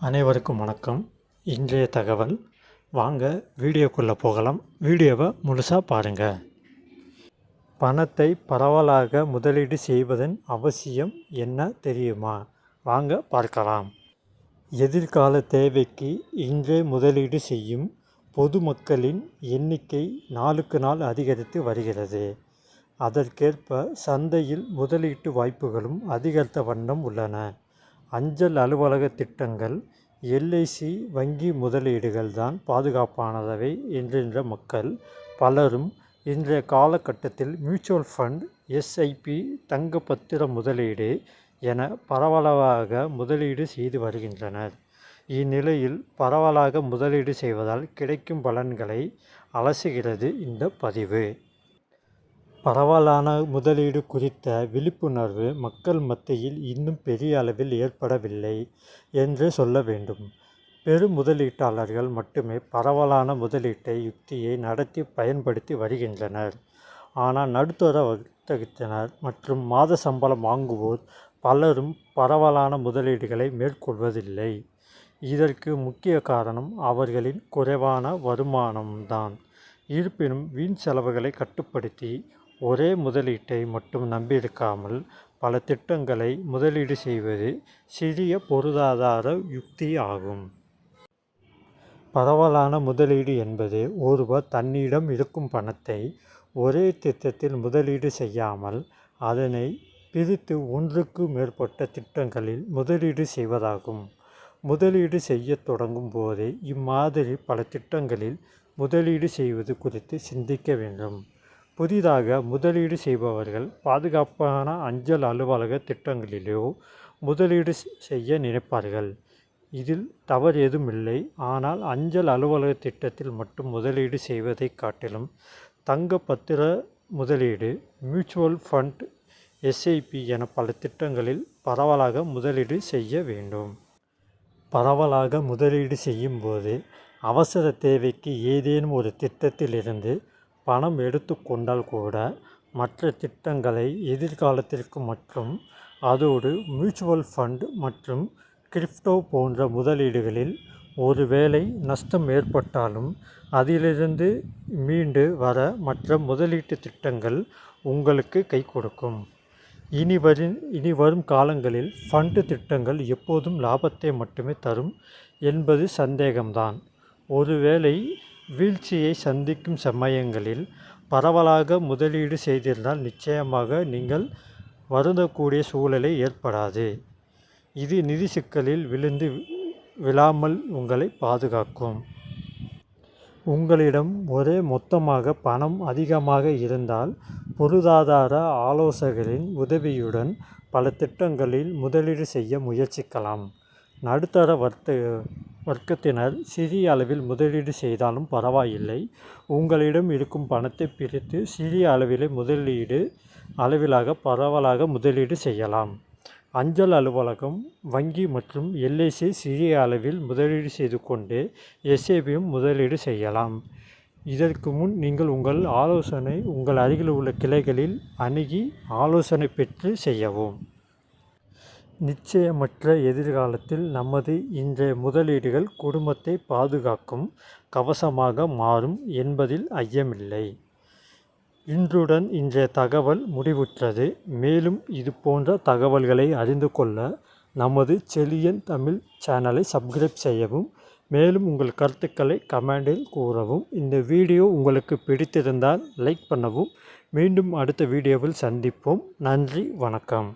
அனைவருக்கும் வணக்கம். இன்றைய தகவல் வாங்க வீடியோக்குள்ளே போகலாம். வீடியோவை முழுசாக பாருங்கள் பணத்தை பரவலாக முதலீடு செய்வதன் அவசியம் என்ன தெரியுமா? வாங்க பார்க்கலாம். எதிர்கால தேவைக்கு இன்றே முதலீடு செய்யும் பொதுமக்களின் எண்ணிக்கை நாளுக்கு நாள் அதிகரித்து வருகிறது. அதற்கேற்ப சந்தையில் முதலீட்டு வாய்ப்புகளும் அதிகரித்த வண்ணம் உள்ளன. அஞ்சல் அலுவலக திட்டங்கள் எல்ஐசி வங்கி முதலீடுகள் தான் பாதுகாப்பானவை என்கின்ற மக்கள் பலரும் இன்றைய காலகட்டத்தில் மியூச்சுவல் ஃபண்ட் எஸ்ஐபி தங்க பத்திர முதலீடு என பரவலாக முதலீடு செய்து வருகின்றனர். இந்நிலையில் பரவலாக முதலீடு செய்வதால் கிடைக்கும் பலன்களை அலசுகிறது இந்த பதிவு. பரவலான முதலீடு குறித்த விழிப்புணர்வு மக்கள் மத்தியில் இன்னும் பெரிய அளவில் ஏற்படவில்லை என்றே சொல்ல வேண்டும். பெரும் முதலீட்டாளர்கள் மட்டுமே பரவலான முதலீட்டை யுக்தியை நடத்தி பயன்படுத்தி வருகின்றனர். ஆனால் நடுத்தர வர்த்தகத்தினர் மற்றும் மாத சம்பளம் வாங்குவோர் பலரும் பரவலான முதலீடுகளை மேற்கொள்வதில்லை. இதற்கு முக்கிய காரணம் அவர்களின் குறைவான வருமானம்தான். இருப்பினும் வீண் செலவுகளை கட்டுப்படுத்தி ஒரே முதலீட்டை மட்டும் நம்பியிருக்காமல் பல திட்டங்களை முதலீடு செய்வது சிறிய பொருளாதார யுக்தி ஆகும். பரவலான முதலீடு என்பது ஒருவர் தன்னிடம் இருக்கும் பணத்தை ஒரே திட்டத்தில் முதலீடு செய்யாமல் அதனை பிரித்து ஒன்றுக்கு மேற்பட்ட திட்டங்களில் முதலீடு செய்வதாகும். முதலீடு செய்ய தொடங்கும் போதே இம்மாதிரி பல திட்டங்களில் முதலீடு செய்வது குறித்து சிந்திக்க வேண்டும். புதிதாக முதலீடு செய்பவர்கள் பாதுகாப்பான அஞ்சல் அலுவலக திட்டங்களிலோ முதலீடு செய்ய நினைப்பார்கள். இதில் தவறு ஏதும் இல்லை. ஆனால் அஞ்சல் அலுவலக திட்டத்தில் மட்டும் முதலீடு செய்வதை காட்டிலும் தங்க பத்திர முதலீடு மியூச்சுவல் ஃபண்ட் எஸ்ஐபி என பல திட்டங்களில் பரவலாக முதலீடு செய்ய வேண்டும். பரவலாக முதலீடு செய்யும்போது அவசர தேவைக்கு ஏதேனும் ஒரு திட்டத்திலிருந்து பணம் எடுத்து கொண்டால் கூட மற்ற திட்டங்களை எதிர்காலத்திற்கு மற்றும் அதோடு மியூச்சுவல் ஃபண்ட் மற்றும் கிரிப்டோ போன்ற முதலீடுகளில் ஒருவேளை நஷ்டம் ஏற்பட்டாலும் அதிலிருந்து மீண்டு வர மற்ற முதலீட்டு திட்டங்கள் உங்களுக்கு கை கொடுக்கும். இனி வரும் இனி வரும் காலங்களில் ஃபண்டு திட்டங்கள் எப்போதும் லாபத்தை மட்டுமே தரும் என்பது சந்தேகம்தான். ஒருவேளை வீழ்ச்சியை சந்திக்கும் சமயங்களில் பரவலாக முதலீடு செய்திருந்தால் நிச்சயமாக நீங்கள் வருந்தக்கூடிய சூழலை ஏற்படாது. இது நிதி சிக்கலில் விழுந்து விழாமல் உங்களை பாதுகாக்கும். உங்களிடம் ஒரே மொத்தமாக பணம் அதிகமாக இருந்தால் பொருளாதார ஆலோசகரின் உதவியுடன் பல திட்டங்களில் முதலீடு செய்ய முயற்சிக்கலாம். நடுத்தர வர்த்தக வர்க்கத்தினர் சிறிய அளவில் முதலீடு செய்தாலும் பரவாயில்லை. உங்களிடம் இருக்கும் பணத்தை பிரித்து சிறிய அளவிலே முதலீடு அளவிலாக பரவலாக முதலீடு செய்யலாம். அஞ்சல் அலுவலகம் வங்கி மற்றும் எல்ஐசி சிறிய அளவில் முதலீடு செய்து கொண்டு எஸ்ஏபியும் முதலீடு செய்யலாம். இதற்கு முன் நீங்கள் உங்கள் ஆலோசனை உங்கள் அருகில் உள்ள கிளைகளில் அணுகி ஆலோசனை பெற்று செய்யவும். நிச்சயமற்ற எதிர்காலத்தில் நமது இன்றைய முதலீடுகள் குடும்பத்தை பாதுகாக்கும் கவசமாக மாறும் என்பதில் ஐயமில்லை. இன்றுடன் இன்றைய தகவல் முடிவுற்றது. மேலும் இது போன்ற தகவல்களை அறிந்து கொள்ள நமது செலியன் தமிழ் சேனலை சப்ஸ்கிரைப் செய்யவும் மேலும் உங்கள் கருத்துக்களை கமெண்டில் கூறவும். இந்த வீடியோ உங்களுக்கு பிடித்திருந்தால் லைக் பண்ணவும். மீண்டும் அடுத்த வீடியோவில் சந்திப்போம். நன்றி வணக்கம்.